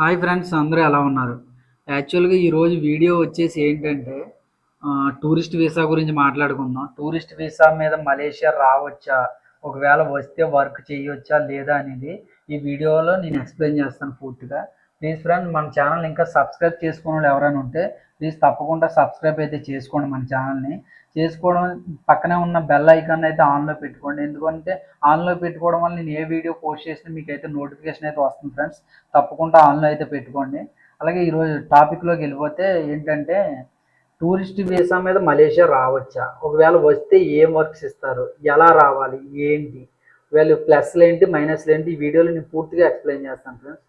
Hi friends అందరూ ఎలా ఉన్నారు? యాక్చువల్గా ఈరోజు వీడియో వచ్చేసి ఏంటంటే టూరిస్ట్ వీసా గురించి మాట్లాడుకుందాం. టూరిస్ట్ వీసా మీద మలేషియా రావచ్చా? ఒకవేళ వస్తే వర్క్ చేయొచ్చా లేదా అనేది ఈ వీడియోలో నేను ఎక్స్ప్లెయిన్ చేస్తాను పూర్తిగా. ప్లీజ్ ఫ్రెండ్ మన ఛానల్ ఇంకా సబ్స్క్రైబ్ చేసుకున్న వాళ్ళు ఎవరైనా ఉంటే ప్లీజ్ తప్పకుండా సబ్స్క్రైబ్ అయితే చేసుకోండి మన ఛానల్ని. చేసుకోవడం పక్కనే ఉన్న బెల్ ఐకాన్ అయితే ఆన్లో పెట్టుకోండి. ఎందుకంటే ఆన్లో పెట్టుకోవడం వల్ల నేను ఏ వీడియో పోస్ట్ చేసినా మీకు అయితే నోటిఫికేషన్ అయితే వస్తుంది ఫ్రెండ్స్ తప్పకుండా ఆన్లో అయితే పెట్టుకోండి. అలాగే ఈరోజు టాపిక్లోకి వెళ్ళిపోతే ఏంటంటే టూరిస్ట్ వీసా మీద మలేషియా రావచ్చా? ఒకవేళ వస్తే ఏం వర్క్స్ ఇస్తారు? ఎలా రావాలి? ఏంటి? వీళ్ళు ప్లస్లు ఏంటి మైనస్లు ఏంటి? ఈ వీడియోలో నేను పూర్తిగా ఎక్స్ప్లెయిన్ చేస్తాను ఫ్రెండ్స్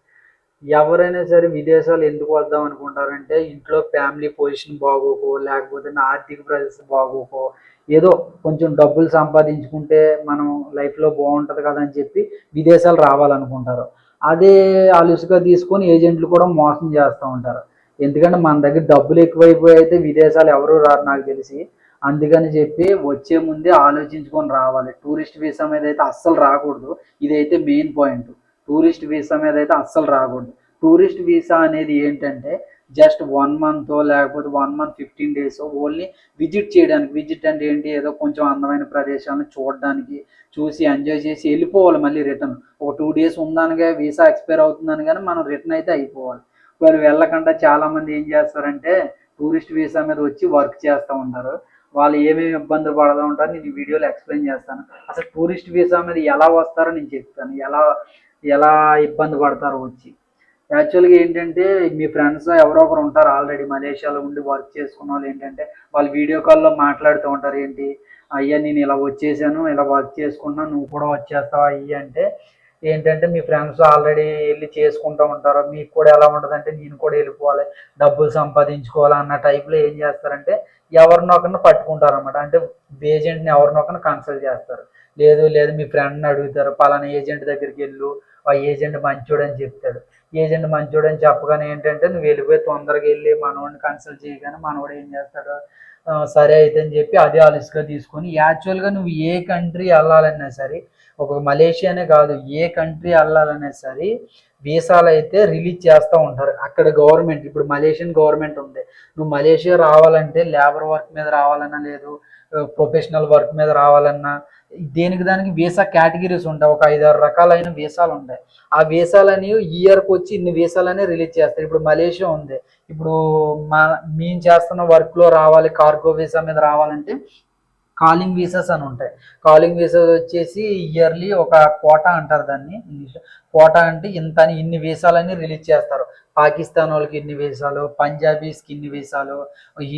ఎవరైనా సరే విదేశాలు ఎందుకు వద్దాం అనుకుంటారంటే ఇంట్లో ఫ్యామిలీ పొజిషన్ బాగోకో లేకపోతే నా ఆర్థిక పరిస్థితి బాగోకో ఏదో కొంచెం డబ్బులు సంపాదించుకుంటే మనం లైఫ్లో బాగుంటుంది కదా అని చెప్పి విదేశాలు రావాలనుకుంటారు. అదే అలుసుగా తీసుకొని ఏజెంట్లు కూడా మోసం చేస్తూ ఉంటారు. ఎందుకంటే మన దగ్గర డబ్బులు ఎక్కువైపోయి అయితే విదేశాలు ఎవరు రారు నాకు తెలిసి. అందుకని చెప్పి వచ్చే ముందే ఆలోచించుకొని రావాలి. టూరిస్ట్ వీసా మీద అయితే అస్సలు రాకూడదు. ఇదైతే మెయిన్ పాయింట్ టూరిస్ట్ వీసా మీద అయితే అస్సలు రాకూడదు. టూరిస్ట్ వీసా అనేది ఏంటంటే జస్ట్ వన్ మంత్ లేకపోతే one month fifteen days only visit చేయడానికి. విజిట్ అంటే ఏంటి? ఏదో కొంచెం అందమైన ప్రదేశాలను చూడడానికి చూసి ఎంజాయ్ చేసి వెళ్ళిపోవాలి మళ్ళీ రిటర్న్ ఒక టూ డేస్ ఉందనగా వీసా ఎక్స్పైర్ అవుతుందని కానీ మనం రిటర్న్ అయితే అయిపోవాలి. వాళ్ళు వెళ్ళకుండా చాలా మంది ఏం చేస్తారంటే టూరిస్ట్ వీసా మీద వచ్చి వర్క్ చేస్తూ ఉంటారు. వాళ్ళు ఏమేమి ఇబ్బందులు పడతా ఉంటారో నేను ఈ వీడియోలో ఎక్స్ప్లెయిన్ చేస్తాను. అసలు టూరిస్ట్ వీసా మీద ఎలా వస్తారో నేను చెప్తాను. ఎలా ఎలా ఇబ్బంది పడతారు వచ్చి. యాక్చువల్గా ఏంటంటే మీ ఫ్రెండ్స్ ఎవరో ఒకరు ఉంటారు ఆల్రెడీ మలేషియాలో ఉండి వర్క్ చేసుకున్న వాళ్ళు ఏంటంటే వాళ్ళు వీడియో కాల్లో మాట్లాడుతూ ఉంటారు ఏంటి? అయ్యా నేను ఇలా వచ్చేసాను ఇలా వర్క్ చేసుకున్నాను నువ్వు కూడా వచ్చేస్తావా? అయ్యి అంటే ఏంటంటే మీ ఫ్రెండ్స్ ఆల్రెడీ వెళ్ళి చేసుకుంటూ ఉంటారు. మీకు కూడా ఎలా ఉంటుందంటే నేను కూడా వెళ్ళిపోవాలి డబ్బులు సంపాదించుకోవాలి అన్న టైప్లో ఏం చేస్తారంటే ఎవరినొకరిని పట్టుకుంటారు అనమాట అంటే ఏజెంట్ని ఎవరినొకరిని కన్సల్ట్ చేస్తారు. లేదు లేదు మీ ఫ్రెండ్ని అడుగుతారు పలానా ఏజెంట్ దగ్గరికి వెళ్ళు ఆ ఏజెంట్ మంచోడు అని చెప్తాడు. ఏజెంట్ మంచోడు అని చెప్పగానే ఏంటంటే నువ్వు వెళ్ళిపోయి తొందరగా వెళ్ళి మనవాడిని కన్సల్ట్ చేయగానే మనవాడు ఏం చేస్తాడు? సరే అయితే అని చెప్పి అదే ఆలస్గా తీసుకొని యాక్చువల్గా నువ్వు ఏ కంట్రీ వెళ్ళాలన్నా సరే ఒక మలేషియానే కాదు ఏ కంట్రీ వెళ్ళాలన్నా సరే వీసాలు అయితే రిలీజ్ చేస్తూ ఉంటారు. అక్కడ గవర్నమెంట్ ఇప్పుడు మలేషియన్ గవర్నమెంట్ ఉంది. నువ్వు మలేషియా రావాలంటే లేబర్ వర్క్ మీద రావాలన్నా లేదు ప్రొఫెషనల్ వర్క్ మీద రావాలన్నా దేనికి దానికి వీసా కేటగిరీస్ ఉంటాయి. ఒక ఐదారు రకాలైన వీసాలు ఉంటాయి. ఆ వీసాలని ఇయర్కి వచ్చి ఇన్ని వీసాలని రిలీజ్ చేస్తారు. ఇప్పుడు మలేషియా ఉంది. ఇప్పుడు మా మేము చేస్తున్న వర్క్లో రావాలి కార్గో వీసా మీద రావాలంటే కాలింగ్ వీసాస్ అని ఉంటాయి. కాలింగ్ వీసాస్ వచ్చేసి ఇయర్లీ ఒక కోటా అంటారు దాన్ని. ఇంగ్లీష్ కోటా అంటే ఇంత అని ఇన్ని వీసాలని రిలీజ్ చేస్తారు. పాకిస్తాన్ వాళ్ళకి ఇన్ని వేషాలు పంజాబీస్కి ఇన్ని వేషాలు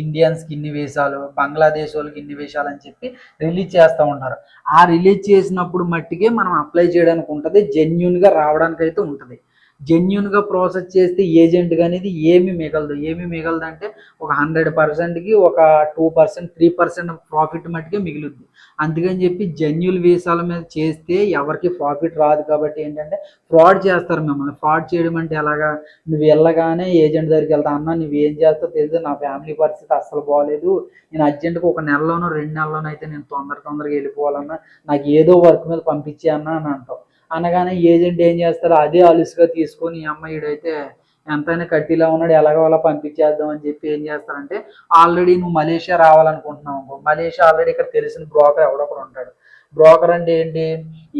ఇండియన్స్కి ఇన్ని వేషాలు బంగ్లాదేశ్ వాళ్ళకి ఇన్ని వేషాలు అని చెప్పి రిలీజ్ చేస్తూ ఉంటారు ఆ రిలీజ్ చేసినప్పుడు మట్టికే మనం అప్లై చేయడానికి ఉంటుంది జెన్యున్గా రావడానికి అయితే ఉంటుంది. జెన్యున్గా ప్రాసెస్ చేస్తే ఏజెంట్ అనేది ఏమి మిగలదు. ఏమి మిగలదు అంటే ఒక హండ్రెడ్ పర్సెంట్కి ఒక two percent three percent profit మట్టుకే మిగులుద్ది. అందుకని చెప్పి జెన్యుల్ వీసాల మీద చేస్తే ఎవరికి ప్రాఫిట్ రాదు కాబట్టి ఏంటంటే ఫ్రాడ్ చేస్తారు మిమ్మల్ని. ఫ్రాడ్ చేయడం అంటే ఎలాగా? నువ్వు వెళ్ళగానే ఏజెంట్ దగ్గరికి వెళ్తా అన్న నువ్వు ఏం చేస్తావు తెలియదు నా ఫ్యామిలీ పరిస్థితి అస్సలు బాగాలేదు నేను అర్జెంట్గా ఒక నెలలోనో రెండు నెలలోనో అయితే నేను తొందర తొందరగా వెళ్ళిపోవాలన్నా నాకు ఏదో వర్క్ మీద పంపించే అన్న అని అంటావు. అనగానే ఏజెంట్ ఏం చేస్తారో అదే అలుసుగా తీసుకొని ఈ అమ్మాయిడైతే ఎంతైనా కట్టిలా ఉన్నాడు ఎలాగో అలా పంపించేద్దాం అని చెప్పి ఏం చేస్తారంటే ఆల్రెడీ నువ్వు మలేషియా రావాలనుకుంటున్నావు అనుకో. మలేషియా ఆల్రెడీ ఇక్కడ తెలిసిన బ్రోకర్ ఎవడొకడు ఉంటాడు. బ్రోకర్ అంటే ఏంటి?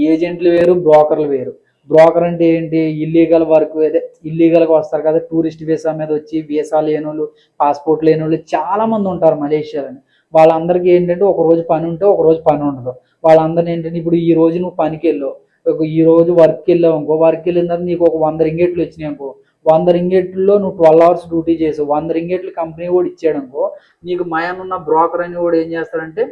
ఏజెంట్లు వేరు బ్రోకర్లు వేరు. బ్రోకర్ అంటే ఏంటి? ఇల్లీగల్ వర్క్ అదే ఇల్లీగల్గా వస్తారు కదా టూరిస్ట్ వీసా మీద వచ్చి వీసా లేని వాళ్ళు పాస్పోర్ట్ లేని చాలామంది చాలా మంది ఉంటారు మలేషియాలోని. వాళ్ళందరికీ ఏంటంటే ఒక రోజు పని ఉంటే ఒక రోజు పని ఉండదు. వాళ్ళందరినీ ఏంటంటే ఇప్పుడు ఈ రోజు నువ్వు పనికి వెళ్ళావు ఈ రోజు వర్క్ వెళ్ళావు అనుకో వర్క్ వెళ్ళిన తర్వాత నీకు ఒక వంద రింగేట్లు వచ్చినాయి అనుకో వంద రింగేట్లలో నువ్వు ట్వెల్వ్ అవర్స్ డ్యూటీ చేసావు వంద రింగేట్లు కంపెనీ కూడా ఇచ్చాడు అనుకో నీకు మయానున్న బ్రోకర్ అని కూడా ఏం చేస్తాడంటే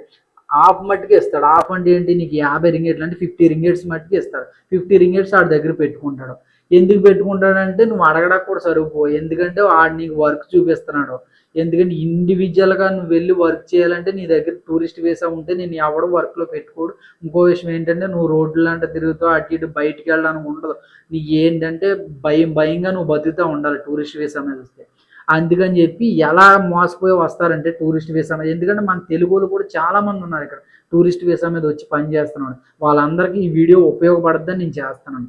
హాఫ్ మట్టుకు ఇస్తాడు. హాఫ్ అంటే ఏంటి? నీకు యాభై రింగేట్లు అంటే ఫిఫ్టీ రింగేట్స్ మట్టుకు ఇస్తాడు. ఫిఫ్టీ రింగేట్స్ ఆడి దగ్గర పెట్టుకుంటాడు. ఎందుకు పెట్టుకుంటాడంటే నువ్వు అడగడానికి కూడా సరిపో ఎందుకంటే వాడు నీకు వర్క్ చూపిస్తున్నాడు. ఎందుకంటే ఇండివిజువల్గా నువ్వు వెళ్ళి వర్క్ చేయాలంటే నీ దగ్గర టూరిస్ట్ వీసా ఉంటే నేను ఎవడు వర్క్లో పెట్టుకోడు. ఇంకో విషయం ఏంటంటే నువ్వు రోడ్లు అంటే తిరుగుతావు అటు ఇటు బయటికి వెళ్ళడానికి ఉండదు. నీ ఏంటంటే భయం భయంగా నువ్వు బతుకుతూ ఉండాలి టూరిస్ట్ వీసా మీద వస్తే. అందుకని చెప్పి ఎలా మోసపోయి వస్తారంటే టూరిస్ట్ వీసా మీద. ఎందుకంటే మన తెలుగు వాళ్ళు కూడా చాలా మంది ఉన్నారు ఇక్కడ. టూరిస్ట్ వీసా మీద వచ్చి పని చేస్తున్నాడు వాళ్ళందరికీ ఈ వీడియో ఉపయోగపడద్దని నేను చేస్తున్నాను.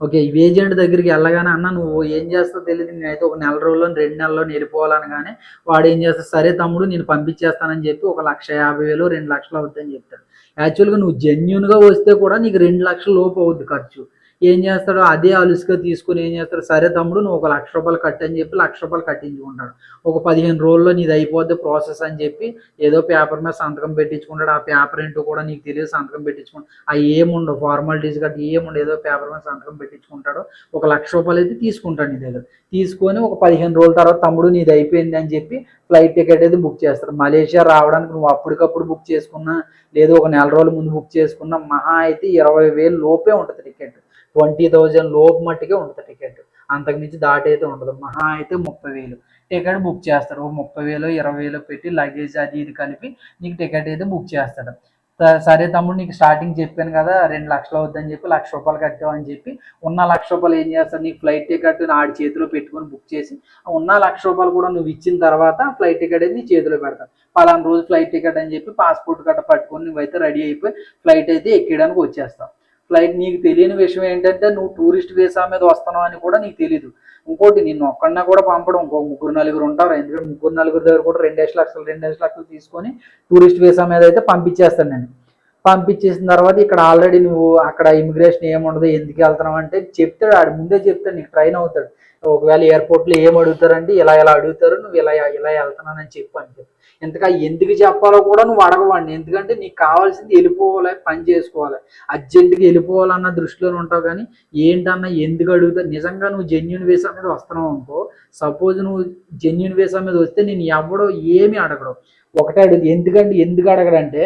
ఓకే ఈ ఏజెంట్ దగ్గరికి వెళ్ళగానే అన్న నువ్వు ఏం చేస్తావు తెలియదు నేనైతే ఒక నెల రోజుల్లో రెండు నెలల్లో వెళ్ళిపోవాలనగానే వాడు ఏం చేస్తాడు? సరే తమ్ముడు నేను పంపించేస్తానని చెప్పి ఒక లక్ష యాభై వేలు రెండు లక్షలు అవుతుందని చెప్తాడు. యాక్చువల్గా నువ్వు జెన్యున్గా వస్తే కూడా నీకు రెండు లక్షల లోపు అవుద్ది ఖర్చు. ఏం చేస్తాడు అదే అలుసుగా తీసుకుని ఏం చేస్తాడు? సరే తమ్ముడు నువ్వు ఒక లక్ష రూపాయలు కట్టని చెప్పి లక్ష రూపాయలు కట్టించుకుంటాడు. ఒక పదిహేను రోజుల్లో నీది అయిపోద్ది ప్రాసెస్ అని చెప్పి ఏదో పేపర్ మీద సంతకం పెట్టించుకుంటాడు. ఆ పేపర్ ఏంటో కూడా నీకు తెలియదు సంతకం పెట్టించుకుంటాడు. ఆ ఏముండవు ఫార్మాలిటీస్ కట్టి ఏముండవు. ఏదో పేపర్ మీద సంతకం పెట్టించుకుంటాడు. ఒక లక్ష రూపాయలు అయితే తీసుకుంటాడు నీ దగ్గర. తీసుకొని ఒక పదిహేను రోజుల తర్వాత తమ్ముడు నీది అయిపోయింది అని చెప్పి ఫ్లైట్ టికెట్ అయితే బుక్ చేస్తారు మలేషియా రావడానికి నువ్వు అప్పటికప్పుడు బుక్ చేసుకున్నా లేదు ఒక నెల రోజుల ముందు బుక్ చేసుకున్నా మహా అయితే ఇరవై వేలు లోపే ఉంటుంది టికెట్ ట్వంటీ థౌజండ్ లోపు మట్టుకే ఉంటుంది టికెట్. అంతకుమించి దాటైతే అయితే ఉండదు. మహా అయితే ముప్పై వేలు. టికెట్ బుక్ చేస్తారు. ఓ ముప్పై వేలు ఇరవై వేలు పెట్టి లగేజ్ అది ఇది కలిపి నీకు టికెట్ అయితే బుక్ చేస్తాడు. సరే తమ్ముడు నీకు స్టార్టింగ్ చెప్పాను కదా రెండు లక్షలు అవుద్దని చెప్పి లక్ష రూపాయలు కట్టావు అని చెప్పి ఉన్న లక్ష రూపాయలు ఏం చేస్తాడు? నీకు ఫ్లైట్ టికెట్ ఆడి చేతిలో పెట్టుకొని బుక్ చేసి ఉన్న లక్ష రూపాయలు కూడా నువ్వు ఇచ్చిన తర్వాత ఫ్లైట్ టికెట్ అయితే నీ చేతిలో పెడతాను పలానా రోజు ఫ్లైట్ టికెట్ అని చెప్పి పాస్పోర్ట్ గట్ట పట్టుకొని నువ్వైతే రెడీ అయిపోయి ఫ్లైట్ అయితే ఎక్కడానికి వచ్చేస్తావు. ఫ్లైట్ నీకు తెలియని విషయం ఏంటంటే నువ్వు టూరిస్ట్ వీసా మీద వస్తున్నావు అని కూడా నీకు తెలియదు ఇంకోటి నిన్ను ఒక్కడన్నా కూడా పంపడం. ఇంకో ముగ్గురు నలుగురు ఉంటారు. ఎందుకంటే ముగ్గురు నలుగురు దగ్గర కూడా రెండేసి లక్షలు రెండేసి లక్షలు తీసుకొని టూరిస్ట్ వీసా మీద అయితే పంపించేస్తాను నేను. పంపించేసిన తర్వాత ఇక్కడ ఆల్రెడీ నువ్వు అక్కడ ఇమిగ్రేషన్ ఏముండదు ఎందుకు వెళ్తున్నావు అంటే చెప్తాడు. ఆడు ముందే చెప్తాడు. నీకు ట్రైన్ అవుతాడు. ఒకవేళ ఎయిర్పోర్ట్లో ఏం అడుగుతారంటే ఇలా ఇలా అడుగుతారు. నువ్వు ఇలా ఇలా వెళ్తున్నానని చెప్పు అని చెప్పి. ఇంతగా ఎందుకు చెప్పాలో కూడా నువ్వు అడగవాడిని. ఎందుకంటే నీకు కావాల్సింది వెళ్ళిపోవాలి పని చేసుకోవాలి. అర్జెంటుగా వెళ్ళిపోవాలన్న దృష్టిలో ఉంటావు కానీ ఏంటన్నా ఎందుకు అడుగుతా? నిజంగా నువ్వు జెన్యున్ వేసా మీద వస్తున్నావు అనుకో సపోజ్ నువ్వు జెన్యున్ వేసా మీద వస్తే నేను ఎవడో ఏమి అడగడం. ఒకటే అడుగు ఎందుకంటే ఎందుకు అడగడంటే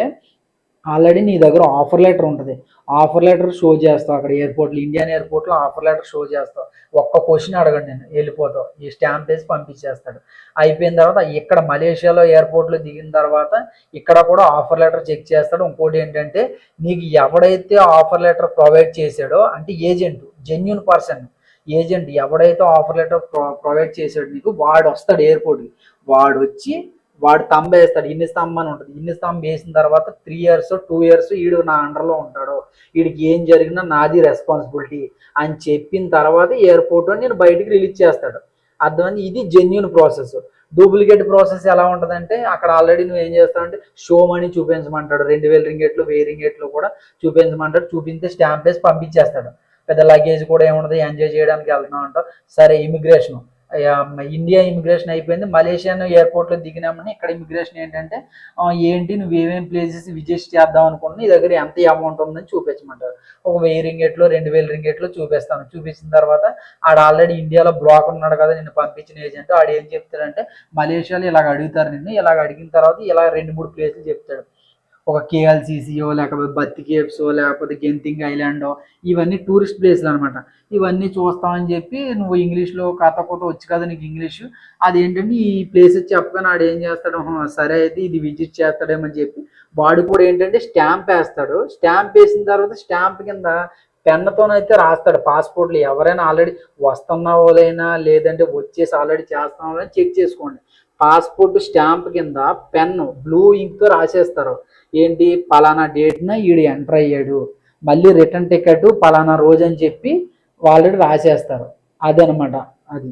ఆల్రెడీ నీ దగ్గర ఆఫర్ లెటర్ ఉంటుంది. ఆఫర్ లెటర్ షో చేస్తావు అక్కడ ఎయిర్పోర్ట్లో ఇండియన్ ఎయిర్పోర్ట్లో ఆఫర్ లెటర్ షో చేస్తావు. ఒక్క క్వశ్చన్ అడగండి నేను వెళ్ళిపోతావు. ఈ స్టాంప్ వేసి పంపించేస్తాడు. అయిపోయిన తర్వాత ఇక్కడ మలేషియాలో ఎయిర్పోర్ట్లో దిగిన తర్వాత ఇక్కడ కూడా ఆఫర్ లెటర్ చెక్ చేస్తాడు. ఇంకోటి ఏంటంటే నీకు ఎవడైతే ఆఫర్ లెటర్ ప్రొవైడ్ చేశాడో అంటే ఏజెంట్ జెన్యున్ పర్సన్ ఏజెంట్ ఎవడైతే ఆఫర్ లెటర్ ప్రొవైడ్ చేశాడు నీకు వాడు వస్తాడు ఎయిర్పోర్ట్కి. వాడు వచ్చి వాడు తంబ వేస్తాడు ఇన్ని స్తంభం అని ఉంటుంది. ఇన్ని స్తంభం వేసిన తర్వాత త్రీ ఇయర్స్ టూ ఇయర్స్ ఈడు నా అండర్లో ఉంటాడు. వీడికి ఏం జరిగినా నాది రెస్పాన్సిబిలిటీ అని చెప్పిన తర్వాత ఎయిర్పోర్ట్ నేను బయటికి రిలీజ్ చేస్తాడు. అర్థమైంది? ఇది జెన్యున్ ప్రాసెస్ డూప్లికేట్ ప్రాసెస్ ఎలా ఉంటుందంటే అక్కడ ఆల్రెడీ నువ్వు ఏం చేస్తావంటే షో మనీ చూపించమంటాడు. రెండు వేల రింగేట్లు వెయ్యి రింగేట్లు కూడా చూపించమంటాడు. చూపించే స్టాంప్ వేసి పంపించేస్తాడు. పెద్ద లగేజ్ కూడా ఏముండదు ఎంజాయ్ చేయడానికి వెళ్తున్నాం అంటావు. సరే ఇమిగ్రేషన్ ఇండియా ఇమిగ్రేషన్ అయిపోయింది. మలేషియన్ ఎయిర్పోర్ట్లో దిగినామని ఇక్కడ ఇమిగ్రేషన్ ఏంటంటే ఏంటి నువ్వు ఏమేమి ప్లేసెస్ విజిట్ చేద్దాం అనుకున్నా నీ దగ్గర ఎంత అమౌంట్ ఉందని చూపించమంటారు. ఒక వెయ్యి రింగేట్లో రెండు వేల రింగేట్లో చూపిస్తాను. చూపించిన తర్వాత ఆడ ఆల్రెడీ ఇండియాలో బ్లాక్ ఉన్నాడు కదా నిన్ను పంపించిన ఏజెంట్ ఆడు ఏం చెప్తాడంటే మలేషియాలో ఇలాగ అడుగుతారు నిన్ను. ఇలాగ అడిగిన తర్వాత ఇలా రెండు మూడు ప్లేసులు చెప్తాడు. ఒక కేఎల్సిసియో లేకపోతే బత్తి కేవ్సో లేకపోతే గెంతింగ్ ఐలాండో ఇవన్నీ టూరిస్ట్ ప్లేస్లు అనమాట ఇవన్నీ చూస్తామని చెప్పి నువ్వు ఇంగ్లీష్లో కథ కొత్త వచ్చు కదా నీకు ఇంగ్లీష్ అదేంటంటే ఈ ప్లేసెస్ చెప్పగానే ఆడు ఏం చేస్తాడు సరే అయితే ఇది విజిట్ చేస్తాడేమని చెప్పి వాడు కూడా ఏంటంటే స్టాంప్ వేస్తాడు. స్టాంప్ వేసిన తర్వాత స్టాంప్ కింద పెన్నతోనైతే రాస్తాడు పాస్పోర్ట్లు. ఎవరైనా ఆల్రెడీ వస్తున్న వాళ్ళైనా లేదంటే వచ్చేసి ఆల్రెడీ చేస్తున్న వాళ్ళని చెక్ చేసుకోండి. పాస్పోర్ట్ స్టాంప్ కింద పెన్ బ్లూ ఇంక్తో రాసేస్తారు. ఏంటి? పలానా డేట్న ఈడు ఎంటర్ అయ్యాడు. మళ్ళీ రిటర్న్ టికెట్ పలానా రోజు అని చెప్పి వాళ్ళు రాసేస్తారు. అదనమాట అది.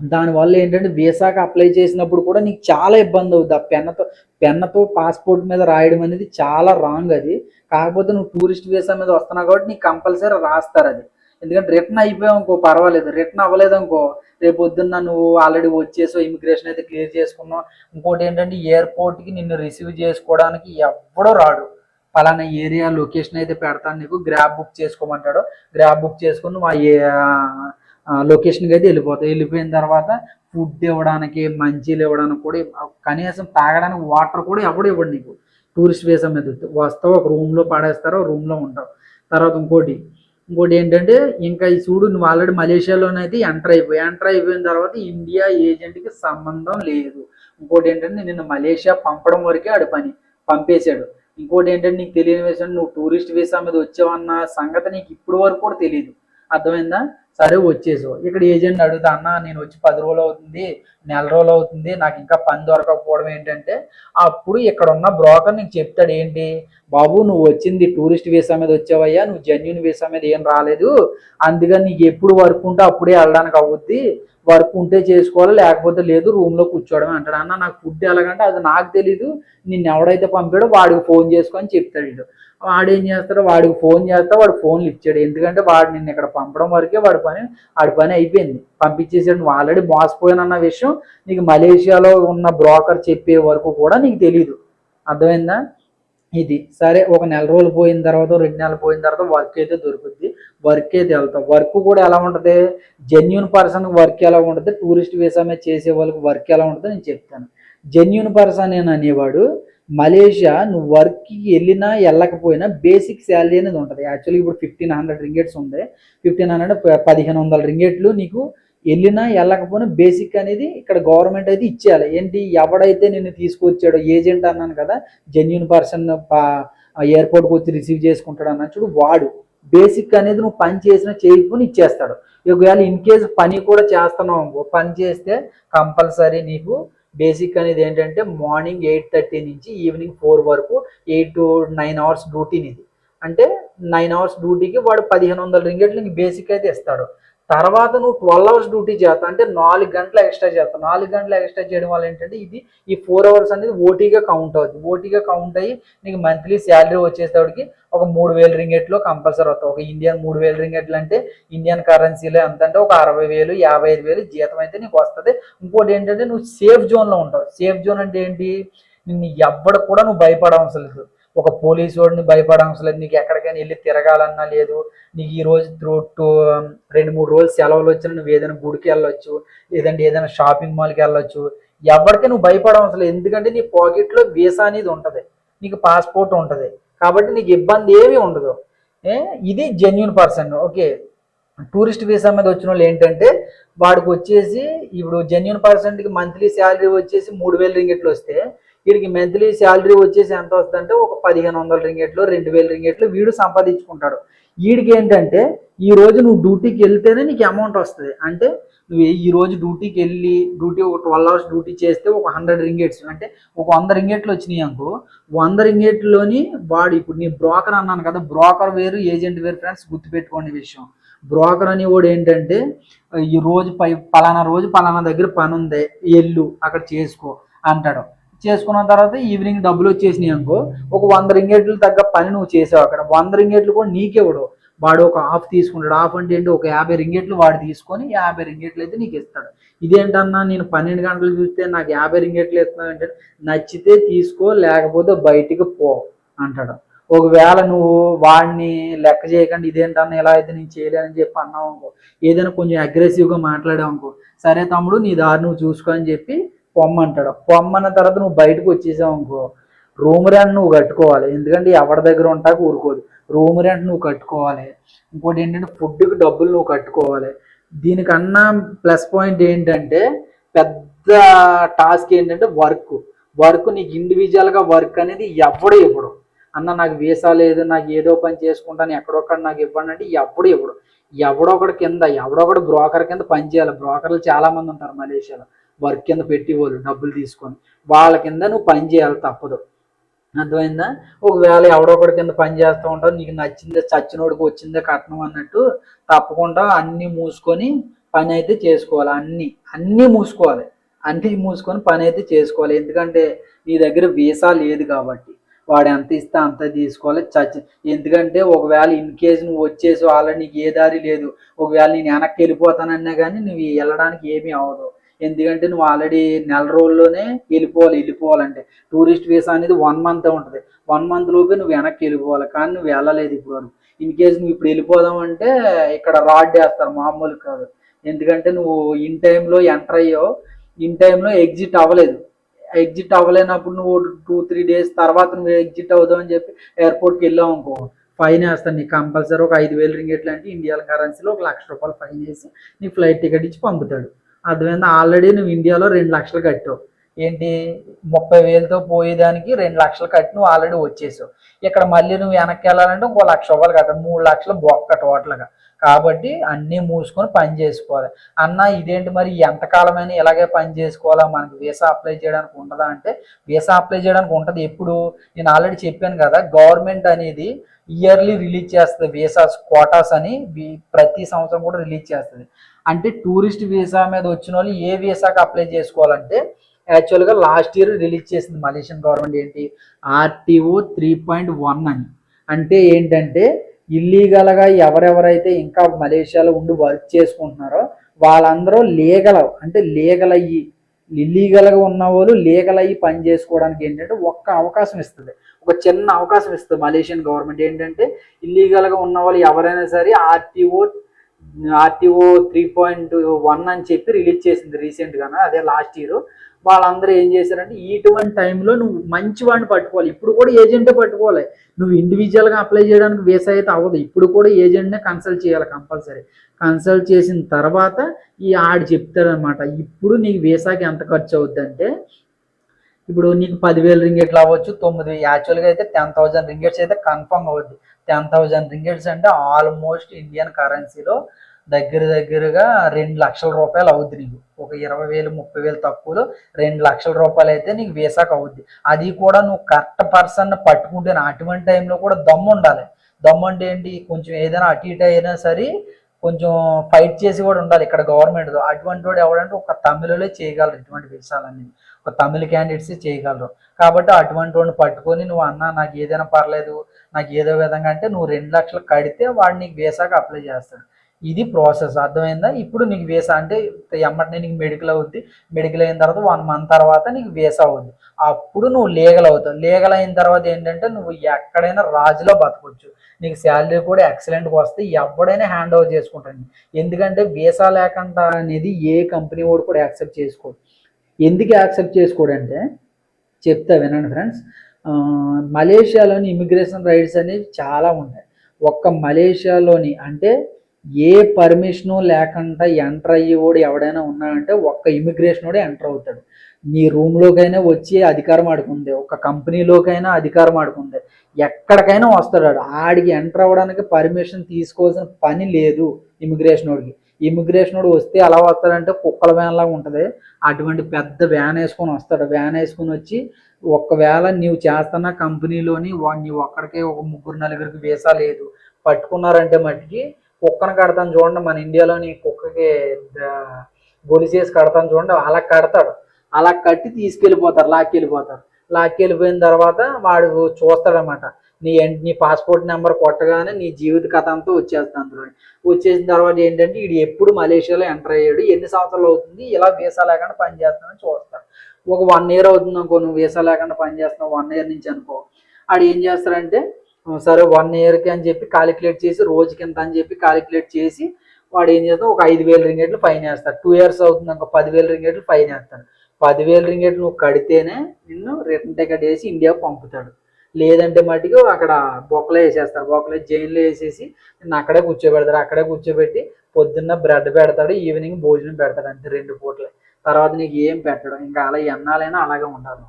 దానివల్ల ఏంటంటే వీసాకి అప్లై చేసినప్పుడు కూడా నీకు చాలా ఇబ్బంది అవుతుంది ఆ పెన్నతో పెన్నతో పాస్పోర్ట్ మీద రాయడం అనేది చాలా రాంగ్ అది. కాకపోతే నువ్వు టూరిస్ట్ వీసా మీద వస్తున్నావు కాబట్టి నీకు కంపల్సరీ రాస్తారు అది. ఎందుకంటే రిటర్న్ అయిపోయావు అనుకో పర్వాలేదు. రిటర్న్ అవ్వలేదు అనుకో రేపు పొద్దున్న నువ్వు ఆల్రెడీ వచ్చేసో ఇమిగ్రేషన్ అయితే క్లియర్ చేసుకున్నావు. ఇంకోటి ఏంటంటే ఎయిర్పోర్ట్కి నిన్ను రిసీవ్ చేసుకోవడానికి ఎవడో రాడు. పలానా ఏరియా లొకేషన్ అయితే పెడతాను నీకు గ్రాబ్ బుక్ చేసుకోమంటాడు. గ్రాబ్ బుక్ చేసుకుని మా లొకేషన్కి అయితే వెళ్ళిపోతాయి వెళ్ళిపోయిన తర్వాత ఫుడ్ ఇవ్వడానికి మంచిలు ఇవ్వడానికి కూడా కనీసం తాగడానికి వాటర్ కూడా ఎవడు ఇవ్వడు నీకు. టూరిస్ట్ వీసా మీద వస్తావు ఒక రూమ్లో పడేస్తారో రూమ్లో ఉంటావు. తర్వాత ఇంకోటి ఇంకోటి ఏంటంటే ఇంకా ఈ చూడు నువ్వు ఆల్రెడీ మలేషియాలోనైతే ఎంటర్ అయిపోయి ఎంటర్ అయిపోయిన తర్వాత ఇండియా ఏజెంట్కి సంబంధం లేదు. ఇంకోటి ఏంటంటే నిన్ను మలేషియా పంపడం వరకే ఆడు పని పంపేశాడు. ఇంకోటి ఏంటంటే నీకు తెలియని విషయం నువ్వు టూరిస్ట్ వీసా మీద వచ్చావన్న సంగతి నీకు ఇప్పుడు వరకు కూడా తెలియదు అర్థమైందా? సరే వచ్చేసావు. ఇక్కడ ఏజెంట్ అడుగుతా అన్న నేను వచ్చి పది రోజులు అవుతుంది నెల రోజులు అవుతుంది నాకు ఇంకా పని దొరకకపోవడం ఏంటంటే అప్పుడు ఇక్కడ ఉన్న బ్రోకర్ నీకు చెప్తాడు ఏంటి బాబు నువ్వు వచ్చింది టూరిస్ట్ వీసా మీద వచ్చావయ్యా నువ్వు జెన్యున్ వీసా మీద ఏం రాలేదు అందుకని నీకు ఎప్పుడు వర్క్ ఉంటే అప్పుడే వెళ్ళడానికి అవుద్ది వర్క్ ఉంటే చేసుకోవాలి లేకపోతే లేదు రూమ్లో కూర్చోవడం అంటాడు. అన్న నాకు ఫుడ్ ఎలాగంటే అది నాకు తెలీదు నిన్ను ఎవడైతే పంపాడో వాడికి ఫోన్ చేసుకొని చెప్తాడు వీడు. వాడు ఏం చేస్తాడో? వాడికి ఫోన్ చేస్తా వాడు ఫోన్లు ఇచ్చాడు ఎందుకంటే వాడు నిన్ను ఇక్కడ పంపడం వరకే వాడి పని వాడి పని అయిపోయింది. పంపించేసాడు. నువ్వు ఆల్రెడీ మోసపోయానన్న విషయం నీకు మలేషియాలో ఉన్న బ్రోకర్ చెప్పే వరకు కూడా నీకు తెలియదు అర్థమైందా? ఇది. సరే ఒక నెల రోజులు పోయిన తర్వాత రెండు నెలలు పోయిన తర్వాత వర్క్ అయితే దొరుకుద్ది. వర్క్ అయితే వెళ్తాం. వర్క్ కూడా ఎలా ఉంటుంది? జెన్యున్ పర్సన్ వర్క్ ఎలా ఉంటుంది? టూరిస్ట్ వీసా మీద చేసే వాళ్ళకి వర్క్ ఎలా ఉంటుందో నేను చెప్తాను. జెన్యున్ పర్సన్ అని అనేవాడు మలేషియా నువ్వు వర్క్కి వెళ్ళినా వెళ్ళకపోయినా బేసిక్ శాలరీ అనేది ఉంటుంది. యాక్చువల్లీ ఇప్పుడు ఫిఫ్టీన్ హండ్రెడ్ రింగేట్స్ ఉంది. ఫిఫ్టీన్ హండ్రెడ్ పదిహేను వందల రింగేట్లు నీకు వెళ్ళినా వెళ్ళకపోయినా బేసిక్ అనేది ఇక్కడ గవర్నమెంట్ అయితే ఇచ్చేయాలి. ఏంటి? ఎవడైతే నిన్ను తీసుకొచ్చాడో ఏజెంట్ అన్నాను కదా జెన్యున్ పర్సన్ ఎయిర్పోర్ట్కి వచ్చి రిసీవ్ చేసుకుంటాడు అన్న చూడు వాడు. బేసిక్ అనేది నువ్వు పని చేసినా చేయకుని ఇచ్చేస్తాడు. ఒకవేళ ఇన్ కేసు పని కూడా చేస్తున్నావు అనుకో పని చేస్తే కంపల్సరీ నీకు బేసిక్ అనేది ఏంటంటే మార్నింగ్ ఎయిట్ థర్టీ నుంచి ఈవినింగ్ ఫోర్ వరకు ఎయిట్ టు నైన్ అవర్స్ డ్యూటీని ఇది అంటే నైన్ అవర్స్ డ్యూటీకి వాడు పదిహేను వందల రింగెట్లు నీకు బేసిక్ అయితే ఇస్తాడు. తర్వాత నువ్వు ట్వెల్వ్ అవర్స్ డ్యూటీ చేస్తా అంటే నాలుగు గంటలు ఎక్స్ట్రా చేస్తావు నాలుగు గంటలు ఎక్స్ట్రా చేయడం వల్ల ఏంటంటే ఇది ఈ ఫోర్ అవర్స్ అనేది ఓటీగా కౌంట్ అవుతుంది ఓటీగా కౌంట్ అయ్యి నీకు మంత్లీ శాలరీ వచ్చేసేవాడికి ఒక మూడు వేల రింగెట్లో కంపల్సరీ అవుతావు. ఒక ఇండియన్ మూడు వేల రింగెట్లు అంటే ఇండియన్ కరెన్సీలో ఎంత అంటే ఒక అరవై వేలు యాభై ఐదు వేలు జీతం అయితే నీకు వస్తుంది. ఇంకోటి ఏంటంటే నువ్వు సేఫ్ జోన్లో ఉంటావు. సేఫ్ జోన్ అంటే ఏంటి? నిన్ను ఎవ్వడు కూడా నువ్వు భయపడవసరం లేదు ఒక పోలీసు వాడిని భయపడవసరం లేదు. నీకు ఎక్కడికైనా వెళ్ళి తిరగాలన్నా లేదు. నీకు ఈ రోజు త్రూ- టూ రెండు మూడు రోజులు సెలవులు వచ్చినా నువ్వు ఏదైనా గుడికి వెళ్ళొచ్చు లేదంటే ఏదైనా షాపింగ్ మాల్కి వెళ్ళొచ్చు. ఎవరికి నువ్వు భయపడవసరం లేదు. ఎందుకంటే నీ పాకెట్లో వీసా అనేది ఉంటుంది. నీకు పాస్పోర్ట్ ఉంటుంది. కాబట్టి నీకు ఇబ్బంది ఏమీ ఉండదు. ఇది genuine person okay. Tourist visa మీద వచ్చిన వాళ్ళు ఏంటంటే వాడికి వచ్చేసి ఇప్పుడు జెన్యున్ పర్సన్కి మంత్లీ శాలరీ వచ్చేసి మూడు వేల రింగిట్లు వస్తే వీడికి మంత్లీ శాలరీ వచ్చేసి ఎంత వస్తుందంటే ఒక పదిహేను వందల రింగేట్లు రెండు వేల రింగేట్లు వీడు సంపాదించుకుంటాడు. వీడికి ఏంటంటే ఈ రోజు నువ్వు డ్యూటీకి వెళ్తేనే నీకు అమౌంట్ వస్తుంది. అంటే నువ్వు ఈ రోజు డ్యూటీకి వెళ్ళి డ్యూటీ ఒక ట్వెల్వ్ అవర్స్ డ్యూటీ చేస్తే ఒక హండ్రెడ్ రింగేట్స్ అంటే ఒక వంద రింగేట్లు వచ్చినాయి అనుకో వంద రింగేట్లోని వాడు ఇప్పుడు నీ బ్రోకర్ అన్నాను కదా బ్రోకర్ వేరు ఏజెంట్ వేరు ఫ్రెండ్స్ గుర్తుపెట్టుకోండి విషయం. బ్రోకర్ అనేవాడు ఏంటంటే ఈ రోజు పై పలానా రోజు పలానా దగ్గర పని ఉంది ఎల్లు అక్కడ చేసుకో అంటాడు. చేసుకున్న తర్వాత ఈవినింగ్ డబ్బులు వచ్చేసినాయి అనుకో ఒక వంద రింగేట్లు తగ్గ పని నువ్వు చేసావు అక్కడ. వంద రింగేట్లు కూడా నీకెవడు వాడు ఒక హాఫ్ తీసుకుంటాడు. ఆఫ్ అంటే ఏంటి? ఒక యాభై రింగేట్లు వాడు తీసుకొని యాభై రింగేట్లు అయితే నీకు ఇస్తాడు. ఇదేంటన్నా నేను పన్నెండు గంటలు చూస్తే నాకు యాభై రింగేట్లు ఇస్తున్నావు అంటే నచ్చితే తీసుకో లేకపోతే బయటికి పో అంటాడు. ఒకవేళ నువ్వు వాడిని లెక్క చేయకుండా ఇదేంటన్నా ఇలా అయితే నేను చేయలేనని చెప్పి అన్నావు అనుకో ఏదైనా కొంచెం అగ్రెసివ్గా మాట్లాడావు అనుకో సరే తమ్ముడు నీ దారి నువ్వు చూసుకో అని చెప్పి పొమ్మంటాడు పొమ్మన్న తర్వాత నువ్వు బయటకు వచ్చేసావు అనుకో రూమ్ రెంట్ నువ్వు కట్టుకోవాలి. ఎందుకంటే ఎవరి దగ్గర ఉంటాక ఊరుకోదు. రూమ్ రెంట్ నువ్వు కట్టుకోవాలి. ఇంకోటి ఏంటంటే ఫుడ్కి డబ్బులు నువ్వు కట్టుకోవాలి. దీనికన్నా ప్లస్ పాయింట్ ఏంటంటే పెద్ద టాస్క్ ఏంటంటే వర్క్ వర్క్ నీకు ఇండివిజువల్గా వర్క్ అనేది ఎవడు ఇవ్వడు. అన్న నాకు వీసా లేదు నాకు ఏదో పని చేసుకుంటాను ఎక్కడొక్కడ నాకు ఇవ్వండి అంటే ఎప్పుడు ఇవ్వడు. ఎవడొకడు కింద ఎవడొకడు బ్రోకర్ కింద పని చేయాలి. బ్రోకర్లు చాలామంది ఉంటారు మలేషియాలో. వర్క్ కింద పెట్టేవాళ్ళు డబ్బులు తీసుకొని. వాళ్ళ కింద నువ్వు పని చేయాలి తప్పదు. అర్థమైందా? ఒకవేళ ఎవడొకడి కింద పని చేస్తూ ఉంటావు నీకు నచ్చిందే చచ్చినోడికి వచ్చిందే కట్నం అన్నట్టు తప్పకుండా అన్నీ మూసుకొని పని అయితే చేసుకోవాలి. అన్నీ అన్నీ మూసుకోవాలి. అన్నీ మూసుకొని పని అయితే చేసుకోవాలి. ఎందుకంటే నీ దగ్గర వీసా లేదు కాబట్టి. వాడు ఎంత ఇస్తే అంత తీసుకోవాలి. చచ్చి ఎందుకంటే ఒకవేళ ఇన్ కేసు నువ్వు వచ్చేసి వాళ్ళ నీకు ఏ దారి లేదు. ఒకవేళ నేను వెనక్కి వెళ్ళిపోతానన్నా కానీ నువ్వు వెళ్ళడానికి ఏమీ అవ్వదు. ఎందుకంటే నువ్వు ఆల్రెడీ నెల రోజుల్లోనే వెళ్ళిపోవాలి వెళ్ళిపోవాలంటే. టూరిస్ట్ వీసా అనేది వన్ మంత్ ఉంటుంది. వన్ మంత్ లోపే నువ్వు వెనక్కి వెళ్ళిపోవాలి. కానీ నువ్వు వెళ్ళలేదు ఇప్పుడు వరకు ఇన్ కేసు నువ్వు ఇప్పుడు వెళ్ళిపోదాం అంటే ఇక్కడ రాడ్ వేస్తారు. మామూలు కాదు. ఎందుకంటే నువ్వు ఇన్ టైంలో ఎంటర్ అయ్యావు ఇన్ టైంలో ఎగ్జిట్ అవ్వలేదు. ఎగ్జిట్ అవ్వలేనప్పుడు నువ్వు టూ త్రీ డేస్ తర్వాత నువ్వు ఎగ్జిట్ అవుదాం అని చెప్పి ఎయిర్పోర్ట్కి వెళ్ళావు అనుకో ఫైన్ వేస్తాను నీకు. కంపల్సరీ ఒక ఐదు వేలు రింగెట్లు అంటే ఇండియన్ కరెన్సీలో ఒక లక్ష రూపాయలు ఫైన్ వేసి నీ ఫ్లైట్ టికెట్ ఇచ్చి పంపుతాడు. అర్థమైంది? ఆల్రెడీ నువ్వు ఇండియాలో రెండు లక్షలు కట్టావు. ఏంటి? ముప్పై వేలతో పోయేదానికి రెండు లక్షలు కట్టి నువ్వు ఆల్రెడీ వచ్చేసావు. ఇక్కడ మళ్ళీ నువ్వు వెనక్కి వెళ్ళాలంటే ఇంకో లక్ష రూపాయలు కట్టాలి. మూడు లక్షలు బొక్క టోటల్గా కాబట్టి అన్నీ మూసుకొని పని చేసుకోవాలి. అన్న ఇదేంటి మరి? ఎంతకాలమైనా ఇలాగే పని చేసుకోవాలా? మనకి వీసా అప్లై చేయడానికి ఉండదా అంటే వీసా అప్లై చేయడానికి ఉంటుంది ఎప్పుడు? నేను ఆల్రెడీ చెప్పాను కదా గవర్నమెంట్ అనేది ఇయర్లీ రిలీజ్ చేస్తుంది వీసాస్ కోటాస్ అని ప్రతి సంవత్సరం కూడా రిలీజ్ చేస్తుంది. అంటే టూరిస్ట్ వీసా మీద వచ్చిన వాళ్ళు ఏ వీసాకి అప్లై చేసుకోవాలంటే యాక్చువల్గా లాస్ట్ ఇయర్ రిలీజ్ చేసింది మలేషియన్ గవర్నమెంట్ ఏంటి? ఆర్టీఓ త్రీ పాయింట్ వన్ అని. అంటే ఏంటంటే ఇల్లీగల్గా ఎవరెవరైతే ఇంకా మలేషియాలో ఉండి వర్క్ చేసుకుంటున్నారో వాళ్ళందరూ లీగల్ అంటే లీగల్ అయ్యి ఇల్లీగల్గా ఉన్న వాళ్ళు లీగల్ అయ్యి పని చేసుకోవడానికి ఏంటంటే ఒక్క అవకాశం ఇస్తుంది. ఒక చిన్న అవకాశం ఇస్తుంది మలేషియన్ గవర్నమెంట్ ఏంటంటే ఇల్లీగల్గా ఉన్న వాళ్ళు ఎవరైనా సరే RTO RTO three point one అని చెప్పి రిలీజ్ చేసింది రీసెంట్గానే అదే లాస్ట్ ఇయర్ వాళ్ళందరూ ఏం చేశారంటే ఇటువంటి టైంలో నువ్వు మంచి వాడిని పట్టుకోవాలి. ఇప్పుడు కూడా ఏజెంటే పట్టుకోవాలి. నువ్వు ఇండివిజువల్గా అప్లై చేయడానికి వీసా అయితే అవ్వదు. ఇప్పుడు కూడా ఏజెంట్నే కన్సల్ట్ చేయాలి కంపల్సరీ కన్సల్ట్ చేసిన తర్వాత ఈ ఆడు చెప్తారనమాట ఇప్పుడు నీకు వీసాకి ఎంత ఖర్చు అవుద్దంటే ఇప్పుడు నీకు పదివేల రింగెట్లు అవ్వచ్చు తొమ్మిది యాక్చువల్గా అయితే టెన్ థౌజండ్ రింగెట్స్ అయితే కన్ఫర్మ్ అవుద్ది. టెన్ థౌజండ్ రింగెట్స్ అంటే ఆల్మోస్ట్ ఇండియన్ కరెన్సీలో దగ్గర దగ్గరగా రెండు లక్షల రూపాయలు అవుద్ది నీకు. ఒక ఇరవై వేలు ముప్పై వేలు తక్కువలో రెండు లక్షల రూపాయలు అయితే నీకు వీసాకు అవుద్ది. అది కూడా నువ్వు కరెక్ట్ పర్సన్ పట్టుకుంటే అటువంటి టైంలో కూడా దమ్ము ఉండాలి. దమ్ము అంటే ఏంటి? కొంచెం ఏదైనా అటు ఇటు అయినా సరే కొంచెం ఫైట్ చేసి కూడా ఉండాలి ఇక్కడ గవర్నమెంట్ అటువంటి వాడు ఎవడంటే ఒక తమిళలో చేయగలరు ఇటువంటి విషయాలన్నీ ఒక తమిళ క్యాండిడేట్స్ చేయగలరు. కాబట్టి అటువంటి వాడిని పట్టుకొని నువ్వు అన్న నాకు ఏదైనా పర్లేదు నాకు ఏదో విధంగా అంటే నువ్వు రెండు లక్షలు కడితే వాడు నీకు వీసాకి అప్లై చేస్తాడు. ఇది ప్రాసెస్. అర్థమైందా? ఇప్పుడు నీకు వీసా అంటే ఎమ్మటనే నీకు మెడికల్ అవుద్ది. మెడికల్ అయిన తర్వాత వన్ మంత్ తర్వాత నీకు వీసా అవుద్ది. అప్పుడు నువ్వు లీగల్ అవుతావు. లీగల్ అయిన తర్వాత ఏంటంటే నువ్వు ఎక్కడైనా రాజులో బతకొచ్చు. నీకు శాలరీ కూడా ఎక్సలెంట్గా వస్తే ఎవడైనా హ్యాండ్ ఓవర్ చేసుకుంటాను ఎందుకంటే వీసా లేకుండా అనేది ఏ కంపెనీ వాడు కూడా యాక్సెప్ట్ చేసుకోడు. ఎందుకు యాక్సెప్ట్ చేసుకోడంటే చెప్తా వినండి ఫ్రెండ్స్ మలేషియాలోని ఇమిగ్రేషన్ రైట్స్ అనేవి చాలా ఉంటాయి. ఒక్క మలేషియాలోని అంటే ఏ పర్మిషను లేకుండా ఎంటర్ అయ్యేవాడు ఎవడైనా ఉన్నాడంటే ఒక్క ఇమిగ్రేషన్ వాడే ఎంటర్ అవుతాడు. నీ రూమ్లోకైనా వచ్చి అధికారం ఆడుకుంది ఒక కంపెనీలోకైనా అధికారం ఆడుకుంది ఎక్కడికైనా వస్తాడు. ఆడికి ఎంటర్ అవ్వడానికి పర్మిషన్ తీసుకోవాల్సిన పని లేదు ఇమిగ్రేషన్ వాడికి. ఇమిగ్రేషన్ వాడు వస్తే ఎలా వస్తాడంటే కుక్కల వ్యాన్ లాగా ఉంటుంది. అటువంటి పెద్ద వ్యాన్ వేసుకొని వస్తాడు. వ్యాన్ వేసుకొని వచ్చి ఒకవేళ నీవు చేస్తున్న కంపెనీలోని నీ ఒక్కడికే ఒక ముగ్గురు నలుగురికి వీసా లేదు. పట్టుకున్నారంటే మట్టికి కుక్కను కడతాను చూడండి మన ఇండియాలోని కుక్కకి గొలి చేసి కడతాను చూడండి అలా కడతాడు. అలా కట్టి తీసుకెళ్ళిపోతారు లాక్కెళ్ళిపోతారు. లాక్కెళ్ళిపోయిన తర్వాత వాడు చూస్తాడనమాట. నీ నీ పాస్పోర్ట్ నెంబర్ కొట్టగానే నీ జీవిత కథ అంతా వచ్చేస్తుంది అందులో. వచ్చేసిన తర్వాత ఏంటంటే వీడు ఎప్పుడు మలేషియాలో ఎంటర్ అయ్యాడు ఎన్ని సంవత్సరాలు అవుతుంది ఇలా వీసా లేకుండా పనిచేస్తానని చూస్తాడు. ఒక వన్ ఇయర్ అవుతుంది అనుకో నువ్వు వీసా లేకుండా పని చేస్తున్నావు వన్ ఇయర్ నుంచి అనుకో. ఆడు ఏం చేస్తాడంటే సరే వన్ ఇయర్కి అని చెప్పి కాలిక్యులేట్ చేసి రోజుకి ఎంత అని చెప్పి కాలిక్యులేట్ చేసి వాడు ఏం చేస్తాడు? ఒక ఐదు వేల రింగేట్లు ఫైన్ వేస్తాడు టూ ఇయర్స్ అవుతుంది అనుకో పదివేల రింగేట్లు ఫైన్ వేస్తాడు పదివేల రింగేట్లు నువ్వు కడితేనే నిన్ను రిటర్న్ టికెట్ వేసి ఇండియాకు పంపుతాడు. లేదంటే మటుకు అక్కడ బొక్కలో వేసేస్తారు. బొక్కలో జైల్లో వేసేసి నిన్ను అక్కడే కూర్చోబెడతారు అక్కడే కూర్చోబెట్టి పొద్దున్న బ్రెడ్ పెడతాడు ఈవినింగ్ భోజనం పెడతాడు అంతే రెండు పూటలే. తర్వాత నీకు ఏం పెట్టడం. ఇంకా అలా ఎన్నాలైనా అలాగే ఉండాలి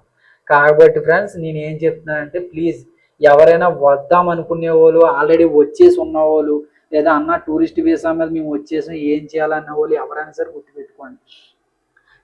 కాబట్టి ఫ్రెండ్స్ నేను ఏం చెప్తున్నానంటే ప్లీజ్ ఎవరైనా వద్దాం అనుకునే వాళ్ళు ఆల్రెడీ వచ్చేసి ఉన్న వాళ్ళు లేదా అన్న టూరిస్ట్ వీసా మీద మేము వచ్చేసాం ఏం చేయాలన్న వాళ్ళు ఎవరైనా సరే గుర్తుపెట్టుకోండి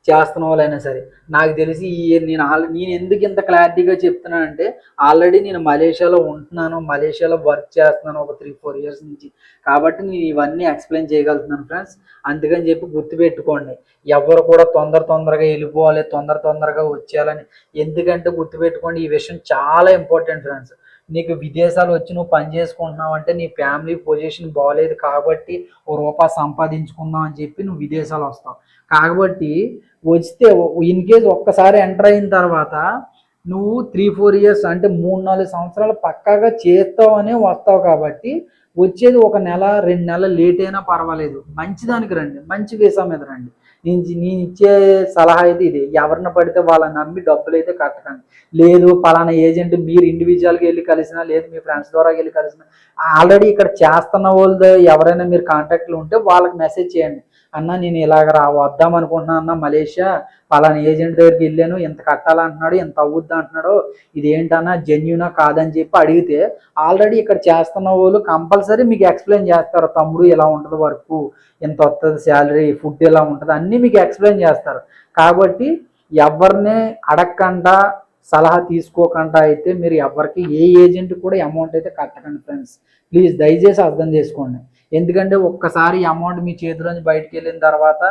చేస్తున్న వాళ్ళైనా సరే. నాకు తెలిసి ఈ నేను ఆల్ నేను ఎందుకు ఇంత క్లారిటీగా చెప్తున్నానంటే ఆల్రెడీ నేను మలేషియాలో ఉంటున్నాను మలేషియాలో వర్క్ చేస్తున్నాను ఒక త్రీ ఫోర్ ఇయర్స్ నుంచి. కాబట్టి నేను ఇవన్నీ ఎక్స్ప్లెయిన్ చేయగలుగుతున్నాను ఫ్రెండ్స్ అందుకని చెప్పి గుర్తుపెట్టుకోండి ఎవరు కూడా తొందర తొందరగా వెళ్ళిపోవాలి తొందర తొందరగా వచ్చేయాలని. ఎందుకంటే గుర్తుపెట్టుకోండి ఈ విషయం చాలా ఇంపార్టెంట్ ఫ్రెండ్స్ నీకు విదేశాలు వచ్చి నువ్వు పని చేసుకుంటున్నావు అంటే నీ ఫ్యామిలీ పొజిషన్ బాగోలేదు కాబట్టి ఓ రూపాయి సంపాదించుకుందాం అని చెప్పి నువ్వు విదేశాలు వస్తావు. కాబట్టి వస్తే ఇన్ కేస్ ఒక్కసారి ఎంటర్ అయిన తర్వాత నువ్వు త్రీ ఫోర్ ఇయర్స్ అంటే మూడు నాలుగు సంవత్సరాలు పక్కాగా చేస్తావనే వస్తావు కాబట్టి వచ్చేది ఒక నెల రెండు నెలలు లేట్ అయినా పర్వాలేదు. మంచి దానికి రండి. మంచి వీసా మీద రండి. నేను నేను ఇచ్చే సలహా అయితే ఇది. ఎవరిని పడితే వాళ్ళని నమ్మి డబ్బులు అయితే కట్టకండి. లేదు పలానా ఏజెంట్ మీరు ఇండివిజువల్గా వెళ్ళి కలిసినా లేదు మీ ఫ్రెండ్స్ ద్వారా వెళ్ళి కలిసినా ఆల్రెడీ ఇక్కడ చేస్తున్న వాళ్ళది ఎవరైనా మీరు కాంటాక్ట్లో ఉంటే వాళ్ళకి మెసేజ్ చేయండి. అన్న నేను ఇలాగ రా వద్దాం అనుకుంటున్నాను అన్న మలేషియా పలానా ఏజెంట్ దగ్గరికి వెళ్ళాను ఇంత కట్టాలంటున్నాడు ఇంత అవుద్ది అంటున్నాడు ఇది ఏంటన్నా జెన్యునా కాదని చెప్పి అడిగితే ఆల్రెడీ ఇక్కడ చేస్తున్న వాళ్ళు కంపల్సరీ మీకు ఎక్స్ప్లెయిన్ చేస్తారు తమ్ముడు ఇలా ఉంటుంది వర్క్ ఇంత వస్తుంది శాలరీ ఫుడ్ ఇలా ఉంటుంది అన్నీ మీకు ఎక్స్ప్లెయిన్ చేస్తారు. కాబట్టి ఎవరిని అడగకుండా సలహా తీసుకోకుండా అయితే మీరు ఎవరికి ఏ ఏజెంట్ కూడా అమౌంట్ అయితే కట్టకండి ఫ్రెండ్స్ ప్లీజ్ దయచేసి అర్థం చేసుకోండి. ఎందుకంటే ఒక్కసారి అమౌంట్ మీ చేతిలోంచి బయటకు వెళ్ళిన తర్వాత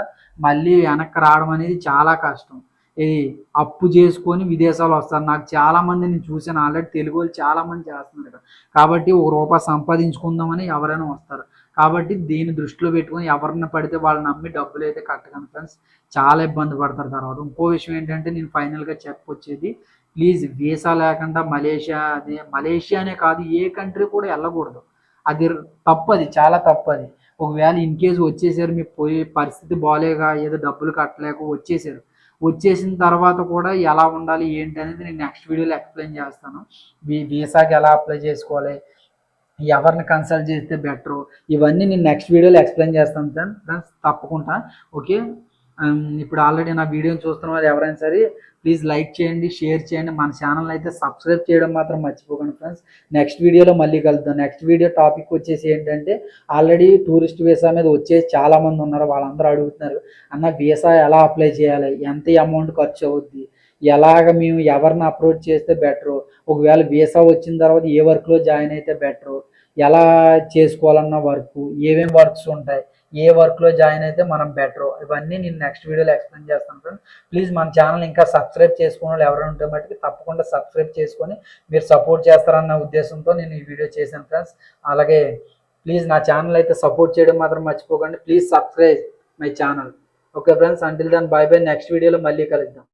మళ్ళీ వెనక్కి రావడం అనేది చాలా కష్టం. ఇది అప్పు చేసుకొని విదేశాలు వస్తారు. నాకు చాలామంది నేను చూసాను ఆల్రెడీ తెలుగు వాళ్ళు చాలా మంది చేస్తున్నారు కాబట్టి ఒక రూపాయి సంపాదించుకుందామని ఎవరైనా వస్తారు. కాబట్టి దీన్ని దృష్టిలో పెట్టుకొని ఎవరిని పడితే వాళ్ళు నమ్మి డబ్బులు అయితే కట్టకండి ఫ్రెండ్స్. చాలా ఇబ్బంది పడతారు తర్వాత. ఇంకో విషయం ఏంటంటే నేను ఫైనల్గా చెప్పొచ్చేది ప్లీజ్ వీసా లేకుండా మలేషియా అదే మలేషియానే కాదు ఏ కంట్రీ కూడా వెళ్ళకూడదు. అది తప్పు అది చాలా తప్పు అది ఒకవేళ ఇన్ కేసు వచ్చేసారు మీకు పోయే పరిస్థితి బాగాలేక ఏదో డబ్బులు కట్టలేక వచ్చేసారు. వచ్చేసిన తర్వాత కూడా ఎలా ఉండాలి ఏంటి అనేది నేను నెక్స్ట్ వీడియోలో ఎక్స్ప్లెయిన్ చేస్తాను. వీ వీసాకి ఎలా అప్లై చేసుకోవాలి ఎవరిని కన్సల్ట్ చేస్తే బెటరు ఇవన్నీ నేను నెక్స్ట్ వీడియోలో ఎక్స్ప్లెయిన్ చేస్తాను ఫ్రెండ్స్ తప్పకుండా ఓకే Um, ఇప్పుడు ఆల్రెడీ నా వీడియోని చూస్తున్న వాళ్ళు ఎవరైనా సరే ప్లీజ్ లైక్ చేయండి షేర్ చేయండి. మన ఛానల్ అయితే సబ్స్క్రైబ్ చేయడం మాత్రం మర్చిపోకండి ఫ్రెండ్స్ నెక్స్ట్ వీడియోలో మళ్ళీ కలుద్దాం. నెక్స్ట్ వీడియో టాపిక్ వచ్చేసి ఏంటంటే ఆల్రెడీ టూరిస్ట్ వీసా మీద వచ్చేసి చాలామంది ఉన్నారు. వాళ్ళందరూ అడుగుతున్నారు అన్న వీసా ఎలా అప్లై చేయాలి? ఎంత అమౌంట్ ఖర్చు అవుద్ది? ఎలాగ మేము ఎవరిని అప్రోచ్ చేస్తే బెటరు ఒకవేళ వీసా వచ్చిన తర్వాత ఏ వర్క్లో జాయిన్ అయితే బెటరు ఎలా చేసుకోవాలన్న వర్క్ ఏమేమి వర్క్స్ ఉంటాయి? ఏ వర్క్లో జాయిన్ అయితే మనం బెటర్ ఇవన్నీ నేను నెక్స్ట్ వీడియోలో ఎక్స్ప్లెయిన్ చేస్తాను ఫ్రెండ్స్ ప్లీజ్ మన ఛానల్ ఇంకా సబ్స్క్రైబ్ చేసుకున్న వాళ్ళు ఎవరైనా ఉంటే మట్టుకు తప్పకుండా సబ్స్క్రైబ్ చేసుకొని మీరు సపోర్ట్ చేస్తారన్న ఉద్దేశంతో నేను ఈ వీడియో చేశాను ఫ్రెండ్స్ అలాగే ప్లీజ్ నా ఛానల్ అయితే సపోర్ట్ చేయడం మాత్రం మర్చిపోకండి. Please subscribe my channel okay friends until then bye bye next వీడియోలో మళ్ళీ కలుద్దాం.